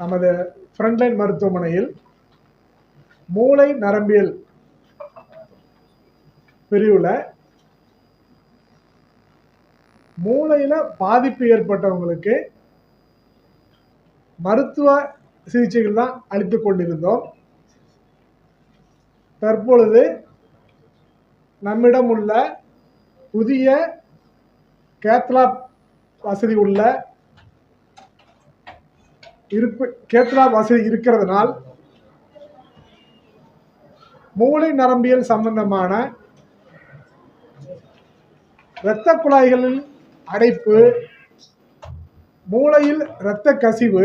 நமது ஃப்ரண்ட்லைன் மருத்துவமனையில் மூளை நரம்பியல் பிரிவில் மூளையில் பாதிப்பு ஏற்பட்டவங்களுக்கு மருத்துவ சிகிச்சைகள் தான் அளித்து கொண்டிருந்தோம். தற்பொழுது நம்மிடம் உள்ள புதிய கேத்லாப் வசதி உள்ள இருப்பு கேத்ரா வசதி இருக்கிறதுனால் மூளை நரம்பியல் சம்பந்தமான இரத்த குழாய்களில் அடைப்பு மூளையில் இரத்த கசிவு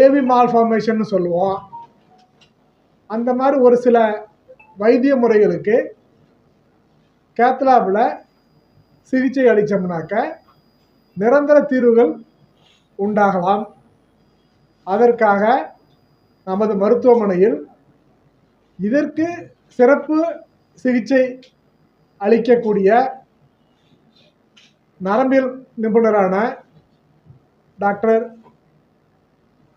ஏவி மால்ஃபார்மேஷன் சொல்லுவோம். அந்த மாதிரி ஒரு சில வைத்திய முறைகளுக்கு கேத்லாபில் சிகிச்சை அளித்தோம்னாக்க நிரந்தர தீர்வுகள் உண்டாகலாம். அதற்காக நமது மருத்துவமனையில் இதற்கு சிறப்பு சிகிச்சை அளிக்கக்கூடிய நரம்பியல் நிபுணரான டாக்டர்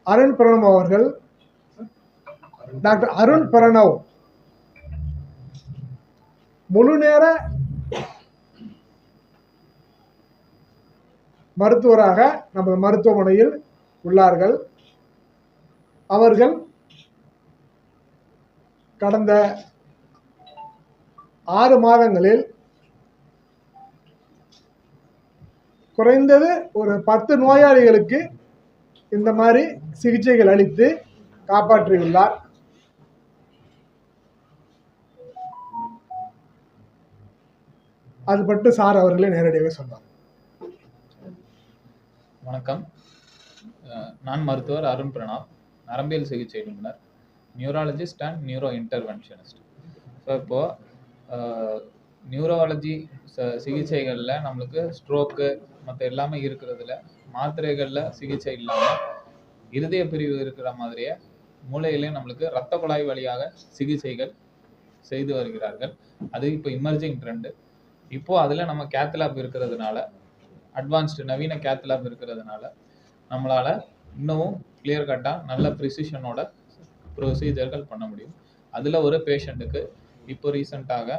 அருண் பிரணவ் அவர்கள் டாக்டர் அருண் பிரணவ் முழு நேர மருத்துவராக நமது மருத்துவமனையில் உள்ளார்கள். அவர்கள் கடந்த ஆறு மாதங்களில் குறைந்தது ஒரு பத்து நோயாளிகளுக்கு இந்த மாதிரி சிகிச்சைகள் அளித்து காப்பாற்றியுள்ளார். அது பட்டு சார் அவர்களே நேரடியாக சொன்னார். வணக்கம். நான் மருத்துவர் அருண் பிரணாப் நரம்பியல் சிகிச்சை நிபுணர் neurologist and neuro interventionist. So இப்போது நியூரோலஜி சிகிச்சைகளில் நம்மளுக்கு ஸ்ட்ரோக்கு மற்ற எல்லாமே இருக்கிறதுல மாத்திரைகளில் சிகிச்சை இல்லாமல் இருதய பிரிவு இருக்கிற மாதிரியே மூளையிலையும் நம்மளுக்கு இரத்த குழாய் வழியாக சிகிச்சைகள் செய்து வருகிறார்கள். அது இப்போ இமர்ஜிங் ட்ரெண்டு இப்போது அதில் நம்ம கேத்லாப் இருக்கிறதுனால அட்வான்ஸ்டு நவீன கேத்லாப் இருக்கிறதுனால நம்மளால் இன்னமும் கிளியர் கட்டாக நல்ல ப்ரிசிஷனோட ப்ரொசீஜர்கள் பண்ண முடியும். அதில் ஒரு பேஷண்ட்டுக்கு இப்போ ரீசண்டாக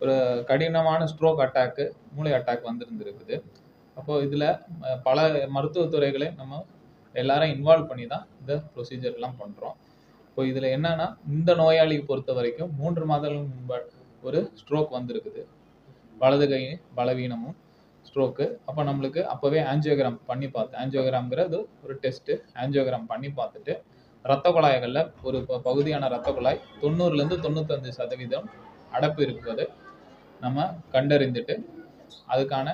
ஒரு கடினமான ஸ்ட்ரோக் அட்டாக்கு மூளை அட்டாக் வந்திருந்துருக்குது. அப்போது இதில் பல மருத்துவத்துறைகளை நம்ம எல்லாரும் இன்வால்வ் பண்ணி தான் இந்த ப்ரொசீஜர்லாம் பண்ணுறோம் இப்போ இதில் என்னன்னா இந்த நோயாளியை பொறுத்த வரைக்கும் மூன்று மாதங்கள் முன்பு ஒரு ஸ்ட்ரோக் வந்திருக்குது. வலது கை பலவீனமும் ஸ்ட்ரோக்கு அப்போ நம்மளுக்கு அப்போவே ஆஞ்சியோகிராம் பண்ணி பார்த்து ஆஞ்சியோகிராம்ங்கிறது ஒரு டெஸ்ட்டு ஆஞ்சியோகிராம் பண்ணி பார்த்துட்டு ரத்த குழாய்களில் ஒரு ப- பகுதியான ரத்த குழாய் தொண்ணூறுலேருந்து தொண்ணூத்தஞ்சு சதவீதம் அடைப்பு இருப்பது நம்ம கண்டறிந்துட்டு அதுக்கான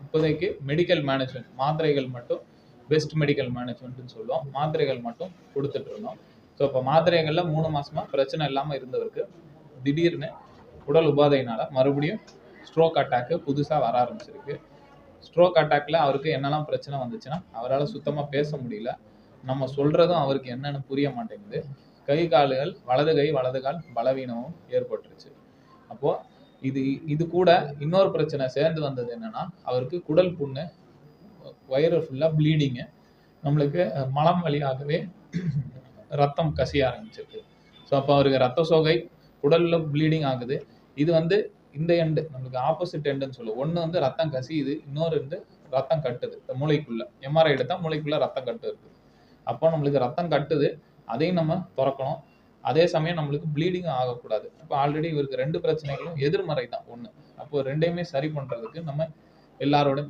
இப்போதைக்கு மெடிக்கல் மேனேஜ்மெண்ட் மாத்திரைகள் மட்டும் பெஸ்ட் மெடிக்கல் மேனேஜ்மெண்ட்னு சொல்லுவோம். மாத்திரைகள் மட்டும் கொடுத்துட்டு இருந்தோம். ஸோ இப்போ மாத்திரைகளில் மூணு மாதமாக பிரச்சனை இல்லாமல் இருந்தவருக்கு திடீர்னு உடல் உபாதையினால் மறுபடியும் ஸ்ட்ரோக் அட்டாக்கு புதுசாக வர ஆரம்பிச்சிருக்கு. ஸ்ட்ரோக் அட்டாக்ல அவருக்கு என்னெல்லாம் பிரச்சனை வந்துச்சுன்னா அவரால் சுத்தமாக பேச முடியல. நம்ம சொல்றதும் அவருக்கு என்னன்னு புரிய மாட்டேங்குது. கை கால்கள் வலது கை வலது கால் பலவீனமும் ஏற்பட்டுருச்சு. அப்போ இது இது கூட இன்னொரு பிரச்சனை சேர்ந்து வந்தது என்னன்னா அவருக்கு குடல் புண்ணு வயிறு ஃபுல்லாக ப்ளீடிங்கு நம்மளுக்கு மலம் வழியாகவே ரத்தம் கசிய ஆரம்பிச்சிருக்கு. ஸோ அப்போ அவருக்கு ரத்த சோகை உடலில் ப்ளீடிங் ஆகுது. இது வந்து இந்த எண்டு நம்மளுக்கு ஆப்போசிட் எண்டுன்னு சொல்லுவோம். ஒன்று வந்து ரத்தம் கசியுது இன்னொரு வந்து ரத்தம் கட்டுது. இந்த மூளைக்குள்ள எம்ஆர்ஐ எடுத்தால் மூளைக்குள்ள ரத்தம் கட்டு இருக்குது அப்போ நம்மளுக்கு ரத்தம் கட்டுது அதையும் நம்ம திறக்கணும். அதே சமயம் நம்மளுக்கு ப்ளீடிங்கும் ஆகக்கூடாது. அப்போ ஆல்ரெடி இவருக்கு ரெண்டு பிரச்சனைகளும் எதிர்மறை தான். ஒன்று அப்போ ரெண்டையுமே சரி பண்ணுறதுக்கு நம்ம எல்லாரோட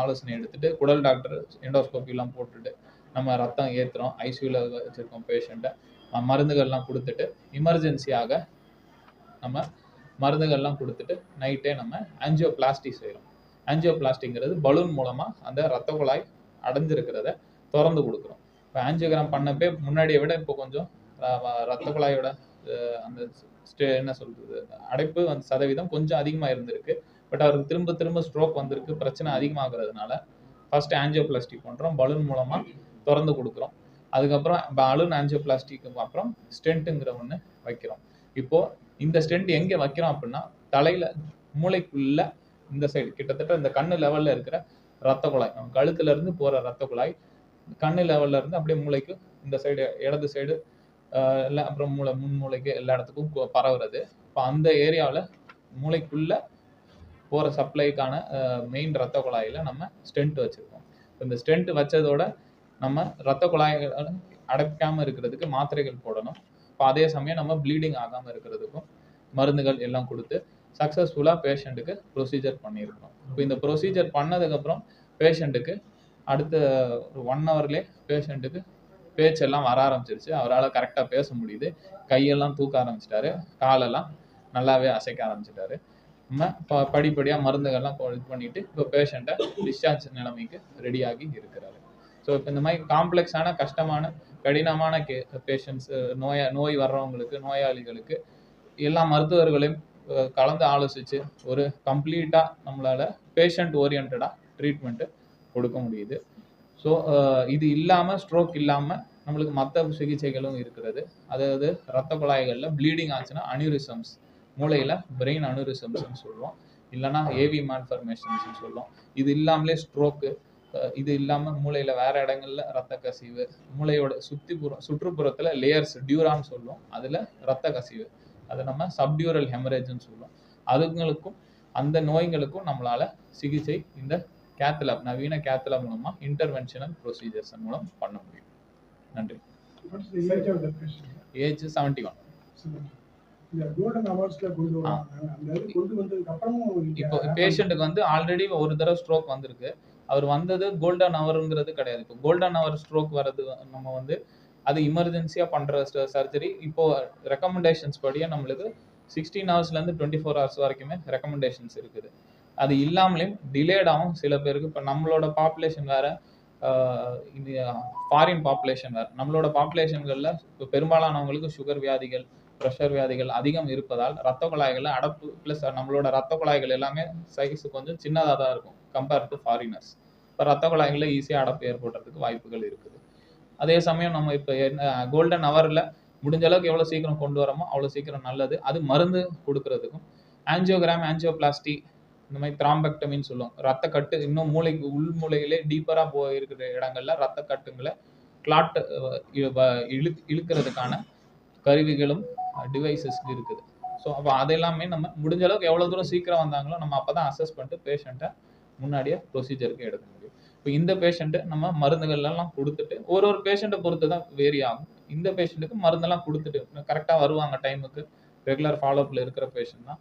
ஆலோசனை எடுத்துட்டு குடல் டாக்டர் எண்டோஸ்கோப்பிலாம் போட்டுட்டு நம்ம ரத்தம் ஏற்றுறோம் ஐசியூவில் வச்சுருக்கோம் பேஷண்ட்டை மருந்துகள்லாம் கொடுத்துட்டு இமர்ஜென்சியாக நம்ம மருந்துகள்லாம் கொடுத்துட்டு நைட்டே நம்ம ஆஞ்சியோபிளாஸ்டி செய்கிறோம் ஆஞ்சியோபிளாஸ்டிங்கிறது பலூன் மூலமாக அந்த ரத்த குழாய் அடைஞ்சிருக்கிறத திறந்து கொடுக்குறோம். இப்போ ஆஞ்சியோகிராம் பண்ணப்பே முன்னாடியை விட இப்போ கொஞ்சம் ரத்த குழாயோட அந்த ஸ்டே என்ன சொல்கிறது அடைப்பு அந்த சதவீதம் கொஞ்சம் அதிகமாக இருந்திருக்கு. பட் அவருக்கு திரும்ப திரும்ப ஸ்ட்ரோக் வந்திருக்கு பிரச்சனை அதிகமாகிறதுனால ஃபர்ஸ்ட் ஆஞ்சியோபிளாஸ்டி பண்ணுறோம் பலூன் மூலமாக திறந்து கொடுக்குறோம். அதுக்கப்புறம் பலூன் ஆஞ்சியோபிளாஸ்டிக்கு அப்புறம் ஸ்டென்ட்டுங்கிற ஒன்று வைக்கிறோம். இப்போது இந்த ஸ்டெண்ட் எங்கே வைக்கிறோம் அப்படின்னா தலையில் மூளைக்குள்ள இந்த சைடு கிட்டத்தட்ட இந்த கண்ணு லெவலில் இருக்கிற ரத்த குழாய் நம்ம கழுத்துல இருந்து ரத்த குழாய் கண்ணு லெவலில் இருந்து அப்படியே மூளைக்கு இந்த சைடு இடது சைடு இல்லை அப்புறம் மூளை முன் மூளைக்கு எல்லா இடத்துக்கும் பரவுறது. இப்போ அந்த ஏரியாவில் மூளைக்குள்ள போகிற சப்ளைக்கான மெயின் ரத்த குழாயில் நம்ம ஸ்டென்ட் வச்சுருக்கோம். இந்த ஸ்டென்ட் வச்சதோட நம்ம ரத்த குழாய்களை அடைக்காமல் இருக்கிறதுக்கு மாத்திரைகள் போடணும். இப்போ அதே சமயம் நம்ம ப்ளீடிங் ஆகாமல் இருக்கிறதுக்கும் மருந்துகள் எல்லாம் கொடுத்து சக்ஸஸ்ஃபுல்லாக பேஷண்ட்டுக்கு ப்ரொசீஜர் பண்ணியிருக்கோம் இப்போ இந்த ப்ரொசீஜர் பண்ணதுக்கப்புறம் பேஷண்ட்டுக்கு அடுத்த ஒரு ஒன் ஹவர்லேயே பேஷண்ட்டுக்கு பேச்செல்லாம் வர ஆரம்பிச்சிருச்சு. அவரால் கரெக்டாக பேச முடியுது. கையெல்லாம் தூக்க ஆரம்பிச்சிட்டாரு. காலெல்லாம் நல்லாவே அசைக்க ஆரம்பிச்சிட்டாரு. நம்ம ப படிப்படியாக மருந்துகள்லாம் இது பண்ணிட்டு இப்போ பேஷண்ட்டை டிஸ்சார்ஜ் நிலைமைக்கு ரெடியாகி இருக்கிறாரு. ஸோ இப்போ இந்த மாதிரி காம்ப்ளெக்ஸான கஷ்டமான கடினமான கே பேஷண்ட்ஸ் நோய நோய் வர்றவங்களுக்கு நோயாளிகளுக்கு எல்லா மருத்துவர்களையும் கலந்து ஆலோசித்து ஒரு கம்ப்ளீட்டாக நம்மளால் பேஷண்ட் ஓரியன்டாக ட்ரீட்மெண்ட்டு கொடுக்க முடியுது. ஸோ இது இல்லாமல் ஸ்ட்ரோக் இல்லாமல் நம்மளுக்கு மற்ற சிகிச்சைகளும் இருக்கிறது. அதாவது ரத்த குழாய்களில் ப்ளீடிங் ஆச்சுன்னா அனியூரிசம்ஸ் மூளையில் பிரெயின் அனியூரிசம்ஸ்னு சொல்லுவோம். இல்லைன்னா ஏவி மால்ஃபர்மேஷன்ஸ்னு சொல்லுவோம். இது இல்லாமலே ஸ்ட்ரோக்கு இது இல்லாமல் மூளையில் வேற இடங்கள்ல ரத்த கசிவு மூளையோட சுத்திப்புறம் சுற்றுப்புறத்தில் லேயர்ஸ் டியூரான்னு சொல்லுவோம். அதில் ரத்த கசிவு. அதை நம்ம சப்டியூரல் ஹெமரேஜ்னு சொல்லுவோம். அதுங்களுக்கும் அந்த நோய்களுக்கும் நம்மளால சிகிச்சை இந்த கேத்லாப் நவீன கேத்லாப் மூலமா இன்டர்வென்ஷனல் ப்ரொசீஜர்ஸ் மூலம் பண்ண முடியும். நன்றி? ஏஜ் செவன்டி ஒன் இப்போ பேஷண்ட்டுக்கு வந்து ஆல்ரெடி ஒரு தடவை ஸ்ட்ரோக் வந்திருக்கு. அவர் வந்தது கோல்டன் ஹவருங்கிறது கிடையாது. இப்போ கோல்டன் ஹவர் ஸ்ட்ரோக் வர்றது நம்ம வந்து அது இமர்ஜென்சியாக பண்ணுற சர்ஜரி இப்போது ரெக்கமெண்டேஷன்ஸ் படியே நம்மளுக்கு சிக்ஸ்டீன் ஹவர்ஸ்லேருந்து டுவெண்ட்டி ஃபோர் ஹவர்ஸ் வரைக்குமே ரெக்கமெண்டேஷன்ஸ் இருக்குது. அது இல்லாமலேயும் டிலேடாகவும் சில பேருக்கு இப்போ நம்மளோட பாப்புலேஷன் வேறு ஆஹ் இது ஃபாரின் பாப்புலேஷன் வேறு. நம்மளோட பாப்புலேஷன்களில் இப்போ பெரும்பாலானவங்களுக்கு சுகர் வியாதிகள் ப்ரெஷர் வியாதிகள் அதிகம் இருப்பதால் ரத்த குழாய்களில் அடப்பு ப்ளஸ் நம்மளோட ரத்த குழாய்கள் எல்லாமே சைஸ் கொஞ்சம் சின்னதாக தான் இருக்கும். கம்பேர் டு ஃபாரினர்ஸ் இப்போ ரத்த குழாய்களில் ஈஸியாக அடப்பு ஏற்படுறதுக்கு வாய்ப்புகள் இருக்குது. அதே சமயம் நம்ம இப்போ என்ன கோல்டன் ஹவரில் முடிஞ்ச அளவுக்கு எவ்வளோ சீக்கிரம் கொண்டு வரோமோ அவ்வளோ சீக்கிரம் நல்லது. அது மருந்து கொடுக்கறதுக்கும். ஆன்ஜியோகிராம் ஆன்ஜியோபிளாஸ்டி இந்த மாதிரி திராம்பெக்டமின்னு சொல்லுவோம் ரத்த கட்டு இன்னும் மூளைக்கு உள் மூளையிலே டீப்பராக போய் இருக்கிற இடங்கள்ல ரத்த கட்டுங்களை கிளாட் இழு இழுக்கிறதுக்கான கருவிகளும் டிவைசஸ் இருக்குது. ஸோ அப்போ அதெல்லாமே நம்ம முடிஞ்ச அளவுக்கு எவ்வளோ தூரம் சீக்கிரம் வந்தாங்களோ நம்ம அப்போ தான் அசஸ் பண்ணிட்டு பேஷண்ட்டை முன்னாடியே ப்ரொசீஜருக்கு எடுக்க முடியும். இப்போ இந்த பேஷண்ட்டு நம்ம மருந்துகள் எல்லாம் கொடுத்துட்டு ஒரு ஒரு பேஷண்ட்டை பொறுத்து தான் வேரி ஆகும். இந்த பேஷண்ட்டுக்கு மருந்தெல்லாம் கொடுத்துட்டு கரெக்டாக வருவாங்க டைமுக்கு ரெகுலர் ஃபாலோஅப்பில் இருக்கிற பேஷண்ட் தான்.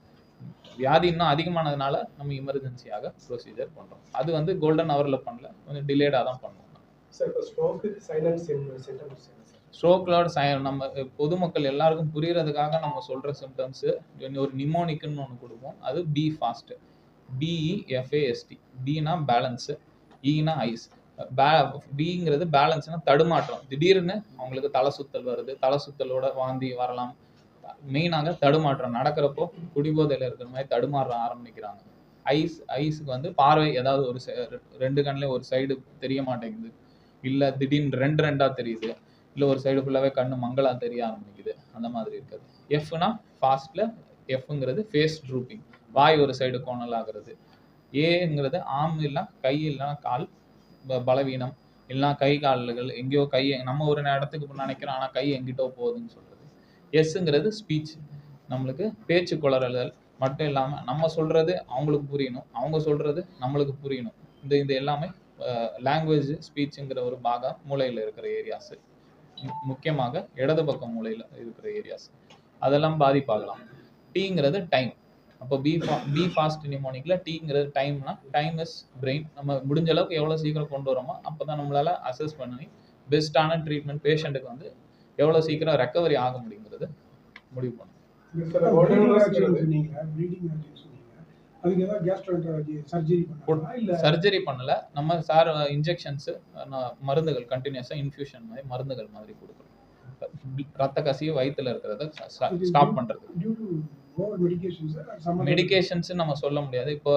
வியாதி இன்னும் அதிகமானதுனால நம்ம எமர்ஜென்சியாக ப்ரொசீஜர் பண்ணுறோம் அது வந்து கோல்டன் ஹவரில் பண்ணல கொஞ்சம் டிலேடாக தான் பண்ணுவோம். ஸ்ட்ரோக்லோட சய நம்ம பொதுமக்கள் எல்லாருக்கும் புரியறதுக்காக நம்ம சொல்கிற சிம்டம்ஸு ஒரு நிமோனிக்குன்னு ஒன்று கொடுப்போம். அது B fast B E F A S T Bina balance ஈனா ஐஸ் பே பிங்கிறது பேலன்ஸ்னா தடுமாற்றம். திடீர்னு அவங்களுக்கு தலை சுத்தல் வருது. தலை சுத்தலோட வாந்தி வரலாம். மெயினாக தடுமாற்றம். நடக்கிறப்போ குடிபோதையில் இருக்கிற மாதிரி தடுமாற ஆரம்பிக்கிறாங்க. ஐஸ் ஐஸுக்கு வந்து பார்வை ஏதாவது ஒரு சை- ரெண்டு கண்ணில் ஒரு சைடு தெரிய மாட்டேங்குது. இல்லை திடீர்னு ரெண்டு ரெண்டாக தெரியுது. இல்லை ஒரு சைடு ஃபுல்லாகவே கண்ணு மங்களாக தெரிய ஆரம்பிக்குது. அந்த மாதிரி இருக்குது. எஃப்னா ஃபாஸ்ட்டில் எஃப்ங்கிறது ஃபேஸ் ட்ரூப்பிங் வாய் ஒரு சைடு கோணல் ஆகுறது ஏங்கிறது ஆம் இல்லை கை இல்லைன்னா கால் பலவீனம் இல்லைன்னா கை கால்கள் எங்கேயோ கை நம்ம ஒரு இடத்துக்கு நினைக்கிறோம் ஆனால் கை எங்கிட்டோ போகுதுன்னு சொல்கிறது எஸ்ஸுங்கிறது ஸ்பீச் நம்மளுக்கு பேச்சு குளறல்கள் மட்டும் இல்லாமல் நம்ம சொல்கிறது அவங்களுக்கு புரியணும் அவங்க சொல்கிறது நம்மளுக்கு புரியணும். இந்த இது எல்லாமே லாங்குவேஜ் ஸ்பீச்சுங்கிற ஒரு பாகம் மூளையில் இருக்கிற ஏரியாஸு முக்கியமாக இடது பக்கம் மூளையில் இருக்கிற ஏரியாஸ் அதெல்லாம் பாதிப்பாகலாம். டீங்கிறது டைம் அப்போ பி ஃபா பி ஃபாஸ்ட் நிமோனிக்கில் டீங்கிறது டைம்னா டைம் இஸ் பிரெயின் நம்ம முடிஞ்ச அளவுக்கு எவ்வளோ சீக்கிரம் கொண்டு வரோமோ அப்போ தான் நம்மளால் அசஸ் பண்ணி பெஸ்ட்டான ட்ரீட்மெண்ட் பேஷண்ட்டுக்கு வந்து எவ்வளோ சீக்கிரம் ரெக்கவரி ஆக முடியுங்கிறது முடிவு கேஸ்ட்ரோஎன்ட்ராலஜி சர்ஜரி பண்ணா இல்ல சர்ஜரி பண்ணல. நம்ம சார் இன்ஜெக்ஷன்ஸு மருந்துகள் கண்டினியூஸாக இன்ஃபியூஷன் மாதிரி மருந்துகள் மாதிரி கொடுக்குறோம் ரத்த கசிவு வயித்துல இருக்கிறத ஸ்டாப் பண்ணுறது டியூ மெடிகேஷன்ஸ் நம்ம சொல்ல முடியாது. இப்போ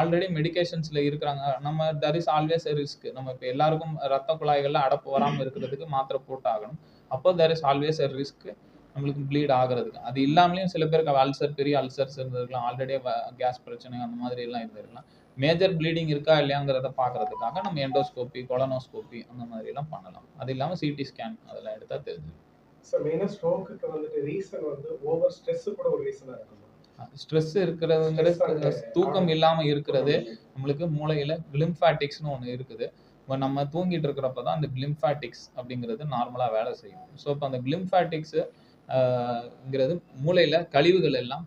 ஆல்ரெடி மெடிகேஷன்ஸ்ல இருக்கிறாங்க. நம்ம தர் இஸ் ஆல்வேஸ் ரிஸ்க் நம்ம இப்போ எல்லாருக்கும் ரத்த குழாய்கள்ல அடப்பு வராமல் இருக்கிறதுக்கு மாத்திரை போட்டு ஆகணும் அப்போ தர் இஸ் ஆல்வேஸ் ரிஸ்க் நம்மளுக்கு ப்ளீட் ஆகுறதுக்கு. அது இல்லாமலேயும் சில பேருக்கு அல்சர் பெரிய அல்சர்ஸ் இருந்திருக்கலாம். ஆல்ரெடி கேஸ் பிரச்சனை அந்த மாதிரி எல்லாம் இருந்திருக்கலாம். மேஜர் ப்ளீடிங் இருக்கா இல்லையாங்கிறத பார்க்கறதுக்காக நம்ம எண்டோஸ்கோப்பி கொலனோஸ்கோப்பி அந்த மாதிரி எல்லாம் பண்ணலாம். அது இல்லாமல் சிடி ஸ்கேன் அதெல்லாம் எடுத்தா தெரிஞ்சு ஸோ மெயினாக ஸ்ட்ரோக்குக்கு வந்துட்டு ரீசன் வந்து ஓவர் ஸ்ட்ரெஸ் கூட ஒரு ரீசனாக இருக்குமா? ஸ்ட்ரெஸ் இருக்கிறதுங்கிறது Stress அந்த தூக்கம் இல்லாமல் இருக்கிறது. நம்மளுக்கு மூளையில் கிளிம்ஃபாட்டிக்ஸ்னு ஒன்று இருக்குது. இப்போ நம்ம தூங்கிட்டு இருக்கிறப்ப தான் அந்த கிளிம்ஃபாட்டிக்ஸ் அப்படிங்கிறது நார்மலாக வேலை செய்யும். ஸோ இப்போ அந்த கிளிம்ஃபாட்டிக்ஸு ங்கிறது மூளையில் கழிவுகள் எல்லாம்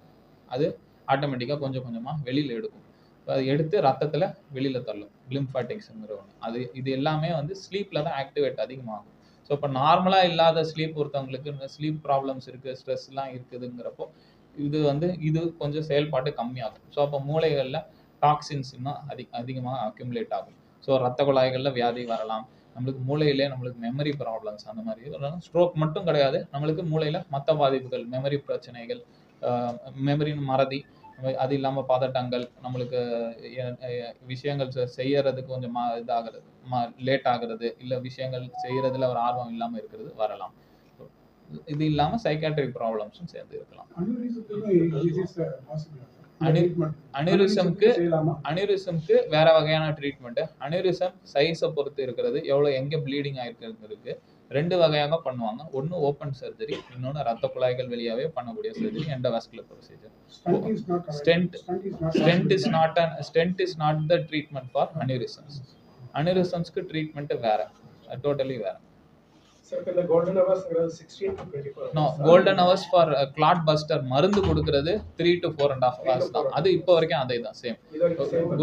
அது ஆட்டோமேட்டிக்காக கொஞ்சம் கொஞ்சமாக வெளியில் எடுக்கும். இப்போ அது எடுத்து ரத்தத்தில் வெளியில் தள்ளும். கிளிம்ஃபாட்டிக்ஸுங்கிற ஒன்று அது இது எல்லாமே வந்து ஸ்லீப்பில் தான் ஆக்டிவேட் அதிகமாகும். ஸோ இப்போ நார்மலாக இல்லாத ஸ்லீப் ஒருத்தவங்களுக்கு ஸ்லீப் ப்ராப்ளம்ஸ் இருக்குது ஸ்ட்ரெஸ்லாம் இருக்குதுங்கிறப்போ இது வந்து இது கொஞ்சம் செயல்பாடு கம்மியாகும். ஸோ அப்போ மூளைகளில் டாக்ஸின்ஸ் இன்னும் அதி அதிகமாக அக்யூமுலேட் ஆகும். ஸோ ரத்த குழாய்களில் வியாதி வரலாம். நம்மளுக்கு மூளையிலே நம்மளுக்கு மெமரி ப்ராப்ளம்ஸ் அந்த மாதிரி ஸ்ட்ரோக் மட்டும் கிடையாது. நம்மளுக்கு மூளையில் மற்ற பாதிப்புகள் மெமரி பிரச்சனைகள் மெமரின் மறதி அது இல்லாமல் பதட்டங்கள் நம்மளுக்கு விஷயங்கள் செ- செய்யறதுக்கு கொஞ்சம் மா இதாகிறது மா லேட் ஆகுறது இல்லை விஷயங்கள் செய்யறதுல ஒரு ஆர்வம் இல்லாமல் இருக்கிறது வரலாம். இது இல்லாமல் சைக்காட்ரிக் ப்ராப்ளம்ஸும் சேர்ந்து இருக்கலாம். அனு- அனிரிசம்க்கு அனிரிசம்க்கு வேற வகையான ட்ரீட்மெண்ட் அனிரிசம் சைஸை பொறுத்து இருக்கிறது எவ்வளோ எங்கே ப்ளீடிங் ஆயிருக்கிறது இருக்குது ரெண்டு வகையாக பண்ணுவாங்க. ஒன்று ஓப்பன் சர்ஜரி இன்னொன்று ரத்த குழாய்கள் வெளியாவே பண்ணக்கூடிய surgery endovascular procedure not stent is. Not an stent is not the treatment for aneurysms அனிரிசம்ஸ்க்கு treatment வேற டோட்டலி வேற. No golden hours for clot buster மருந்து கொடுக்கறது three to four and half hours தான். அது இப்போ வரைக்கும் அதே தான் same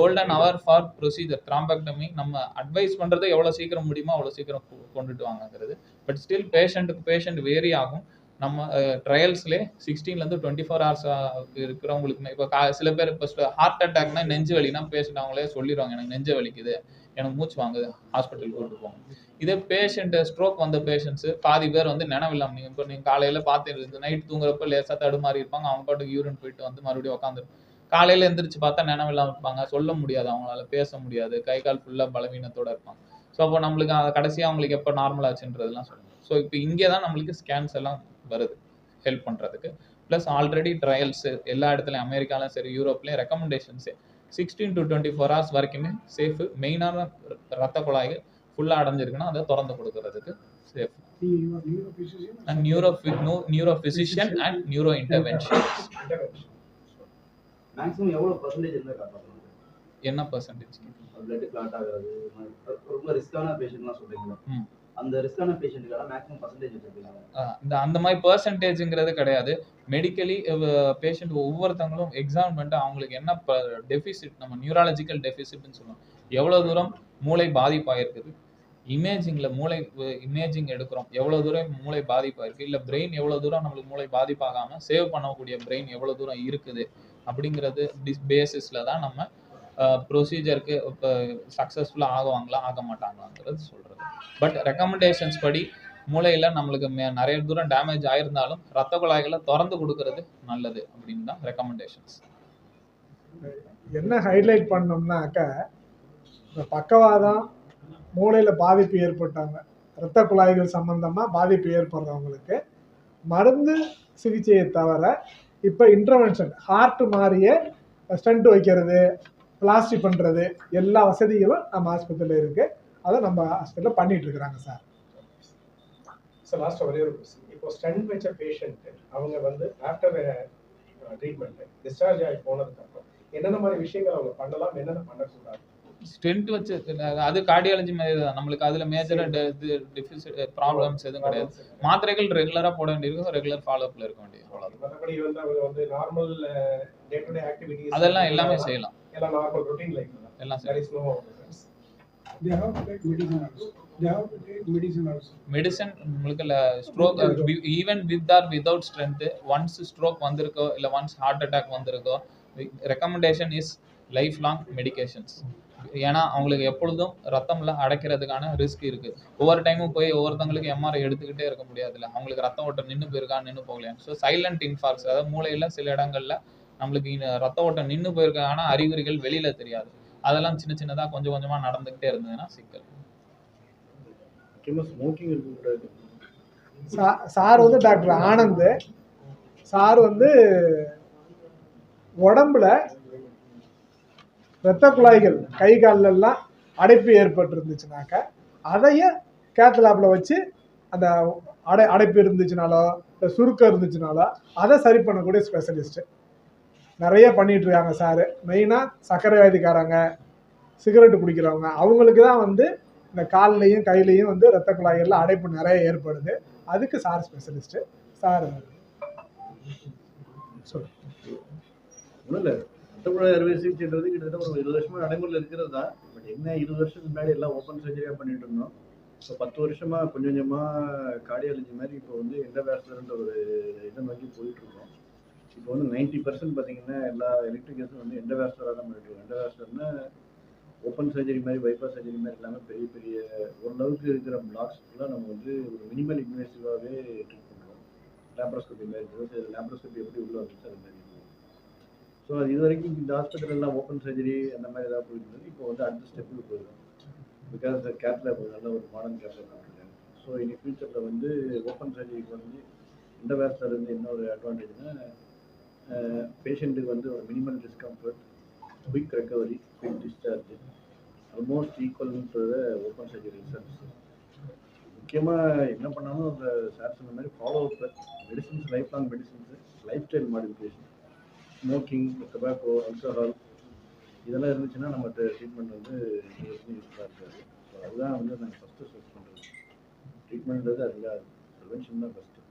golden hour for procedure thrombectomy நம்ம அட்வைஸ் பண்றது எவ்வளவு சீக்கிரம் முடியுமோ அவ்வளவு சீக்கிரம் கொண்டுட்டு வாங்கங்கிறது. பட் ஸ்டில் பேஷண்ட்டுக்கு பேஷண்ட் வேரி ஆகும். நம்ம ட்ரையல்ஸ்லே சிக்ஸ்டீன்லேருந்து டுவெண்ட்டி ஃபோர் ஹவர்ஸ் இருக்கிறவங்களுக்கு இப்போ சில பேர் இப்போ ஹார்ட் அட்டாக்னா நெஞ்சு வலினா பேஷண்ட் அவங்களே சொல்லிடுவாங்க எனக்கு நெஞ்சு வலிக்குது. எனக்கு மூச்சு வாங்குது ஹாஸ்பிட்டல் கூட்டு போங்க. இதே பேஷண்ட் ஸ்ட்ரோக் வந்த பேஷண்ட்ஸு பாதி பேர் வந்து நினைவில்லாம நீங்கள் இப்போ நீங்கள் காலையில் பார்த்து நைட் தூங்குறப்ப லேசாக தடுமாறி இருப்பாங்க அவங்க பாட்டுக்கு யூரின் போயிட்டு வந்து மறுபடியும் உட்காந்துரும் காலையில் எந்திரிச்சு பார்த்தா நினைவில்லாமல் இருப்பாங்க சொல்ல முடியாது அவங்களால பேச முடியாது கை கால் ஃபுல்லாக பலவீனத்தோட இருப்பாங்க. ஸோ அப்போ நம்மளுக்கு அதை கடைசியாக அவங்களுக்கு எப்போ நார்மல் ஆச்சுன்றதுலாம் சொல்லணும் ஸோ இப்போ இங்கே தான் நம்மளுக்கு ஸ்கேன்ஸ் எல்லாம் வருது ஹெல்ப் பண்ணுறதுக்கு ப்ளஸ் ஆல்ரெடி ட்ரையல்ஸு எல்லா இடத்துலையும் அமெரிக்காலும் சரி யூரோப்லேயும் recommendations sixteen to twenty four hours வரைக்குமே சேஃபு மெயினான ரத்த குழாய்கள் ஃபுல்லாக அடைஞ்சிருக்குன்னா அதை திறந்து கொடுக்கறதுக்கு safe? And neuro neuro physician and neuro intervention என்ன பர்சன்டேஜ் பிளட் கிளாட் ஆகுறது ரொம்ப ரிஸ்கான பேஷண்ட்லாம் சொல்றீங்களா. அந்த ரிஸ்கான பேஷண்ட்டுக்கான மேக்ஸிமம் பர்சன்டேஜ் வச்சிருக்காங்க இந்த அந்த மாதிரி பர்சன்டேஜ்ங்கிறது கிடையாது. மெடிக்கலி பேஷண்ட் ஒவ்வொருத்தவங்களும் எக்ஸாம் பண்ணிட்டு அவங்களுக்கு என்ன டெபிசிட் நம்ம நியூராலஜிக்கல் டெபிசிட்னு சொல்லுவோம். எவ்வளோ தூரம் மூளை பாதிப்பாயிருக்குது? இமேஜிங்கில் மூளை இமேஜிங் எடுக்கிறோம். எவ்வளோ தூரம் மூளை பாதிப்பாயிருக்கு? இல்லை பிரெயின் எவ்வளோ தூரம் நம்மளுக்கு மூளை பாதிப்பாகாமல் சேவ் பண்ணக்கூடிய பிரெயின் எவ்வளோ தூரம் இருக்குது? அப்படிங்கிறது பேசிஸில் தான் நம்ம ப்ரொசீஜருக்கு இப்போ சக்ஸஸ்ஃபுல்லாக ஆகுவாங்களா ஆக மாட்டாங்களாங்கிறது சொல்கிறது பட் ரெக்கமெண்டேஷன்ஸ் படி மூளையில் நம்மளுக்கு மே- நிறைய தூரம் டேமேஜ் ஆயிருந்தாலும் ரத்த குழாய்களை திறந்து கொடுக்கறது நல்லது அப்படின்னு தான் ரெக்கமெண்டேஷன்ஸ் என்ன ஹைலைட் பண்ணோம்னாக்க இந்த பக்கவாதம் மூளையில் பாதிப்பு ஏற்பட்டவங்க இரத்த குழாய்கள் சம்பந்தமாக பாதிப்பு ஏற்படுறவங்களுக்கு மருந்து சிகிச்சையை தவிர இப்போ இன்டர்வென்ஷன் ஹார்ட் மாதிரியே ஸ்டண்ட் வைக்கிறது பிளாஸ்டிக் பண்ணுறது எல்லா வசதிகளும் நம்ம ஆஸ்பத்திரியில் இருக்குது அதை நம்ம ஹாஸ்பிட்டலில் பண்ணிட்டு இருக்கிறாங்க சார் சார் லாஸ்ட் ஒரே ஒரு கொஸ்டின் இப்போ ஸ்டென்ட் வச்ச பேஷண்ட் அவங்க வந்து ஆஃப்டர் ட்ரீட்மெண்ட் டிஸ்சார்ஜ் ஆகி போனதுக்கப்புறம் என்னென்ன மாதிரி விஷயங்கள் அவங்க பண்ணலாம் என்னென்ன பண்ணக்கூடாது? ஸ்டென்ட் வச்சு அது கார்டியாலஜி மாதிரி தான். நம்மளுக்கு அதில் மேஜராக டெஃபிசிட் ப்ராப்ளம்ஸ் எதுவும் கிடையாது. மாத்திரைகள் ரெகுலராக போட வேண்டியிருக்கும். ரெகுலர் ஃபாலோஅப்பில் இருக்க வேண்டியது அதெல்லாம் எல்லாமே செய்யலாம். எல்லாம். மெடிசன் உங்களுக்கு stroke even with or without strength once stroke வந்திருக்கோ இல்லை ஒன்ஸ் ஹார்ட் அட்டாக் வந்திருக்கோ recommendation is life long medications ஏன்னா அவங்களுக்கு எப்பொழுதும் ரத்தம்ல அடைக்கிறதுக்கான ரிஸ்க் இருக்கு. ஒவ்வொரு டைமும் போய் ஒவ்வொருத்தவங்களுக்கு எம்ஆர்ஐ எடுத்துக்கிட்டே இருக்க முடியாதுல்ல. அவங்களுக்கு ரத்த ஓட்டம் நின்று போயிருக்கா நின்று போகலையா ஸோ சைலண்ட் இன்ஃபார்க்ஸ் அதாவது மூளையில சில இடங்கள்ல நம்மளுக்கு ரத்த ஓட்டம் நின்று போயிருக்கான அறிகுறிகள் வெளியில தெரியாது. அதெல்லாம் சின்ன சின்னதா கொஞ்சம் கொஞ்சமா நடந்துகிட்டே இருந்ததுன்னா சிக்கல். சார் வந்து டாக்டர் ஆனந்த். சார் வந்து உடம்புல இரத்த குழாய்கள் கை காலெல்லாம் அடைப்பு ஏற்பட்டு இருந்துச்சுனாக்க அதையும் கேத்தலாப்ல வச்சு அந்த அடை அடைப்பு இருந்துச்சுனாலோ இல்லை சுருக்கம் இருந்துச்சுனாலோ அதை சரி பண்ணக்கூடிய ஸ்பெஷலிஸ்ட்டு நிறைய பண்ணிட்டு இருக்காங்க சார் மெயினாக சர்க்கரை வியாதிக்காரங்க சிகரெட் குடிக்கிறவங்க அவங்களுக்கு தான் வந்து இந்த கால்லையும் கையிலையும் வந்து ரத்த குழாய்களில் அடைப்பு நிறைய ஏற்படுது. அதுக்கு சார் ஸ்பெஷலிஸ்ட்டு சார் சொல்லு ஒன்றும் அறுவை சிகிச்சைன்றது கிட்டத்தட்ட ஒரு இருபது வருஷமா நடைமுறையில் இருக்கிறது? தான் பட் என்ன இருபது வருஷத்துக்கு முன்னாடி எல்லாம் ஓப்பன் சர்ஜரியாக பண்ணிட்டு இருந்தோம்? இப்போ பத்து வருஷமா கொஞ்சம் கொஞ்சமா கார்டியாலஜி மாதிரி இப்போ வந்து எண்டோவாஸ்குலர்ன்ற ஒரு இதை நோக்கி போயிட்டு இருக்கோம். இப்போ வந்து நைன்டி பர்சன்ட் பார்த்தீங்கன்னா எல்லா எலக்ட்ரிகல்ஸும் வந்து எண்டோவாஸ்குலராக தான் பண்ணிட்டு இருக்கோம். எண்டோவாஸ்குலர்னா ஓப்பன் சர்ஜரி மாதிரி பைபாஸ் சர்ஜரி மாதிரி இல்லாமல் பெரிய பெரிய ஓரளவுக்கு இருக்கிற பிளாக்ஸ் ஃபுல்லாக நம்ம வந்து ஒரு மினிமல் இன்வெஸ்டிவாகவே ட்ரீட் பண்ணுறோம் லேப்ரோஸ்கோபி மாதிரி லேப்ரோஸ்கோபி எப்படி உள்ள வந்துச்சு அது மாதிரி. ஸோ அது இது வரைக்கும் இந்த ஹாஸ்பிட்டல் எல்லாம் ஓப்பன் சர்ஜரி அந்த மாதிரி ஏதாவது போயிட்டு இருந்தது. இப்போ வந்து அடுத்த ஸ்டெப்புக்கு போயிடும் பிகாஸ் கேத் லேப் நல்ல ஒரு மாடர்ன் கேத் லேப் ஸோ இனி ஃபியூச்சரில் வந்து ஓப்பன் சர்ஜரிக்கு வந்து இந்த வேர்ஸில் இருந்து என்ன ஒரு அட்வான்டேஜ்னா பேஷண்ட்டுக்கு வந்து ஒரு minimal discomfort quick recovery quick discharge almost ஈக்குவல்ன்றத open surgery results முக்கியமாக என்ன பண்ணாலும் அந்த சார் சொன்ன மாதிரி follow up medicines lifelong medicines lifestyle modification smoking tobacco alcohol இதெல்லாம் இருந்துச்சுன்னா நம்ம ட்ரீட்மெண்ட் வந்து யூஸ்ஃபுல்லாக இருக்காது. ஸோ அதுதான் வந்து நாங்கள் ஃபஸ்ட்டு சர்ச் பண்ணுறது ட்ரீட்மெண்ட்ன்றது அதில் ப்ரிவென்ஷன் தான் ஃபஸ்ட்டு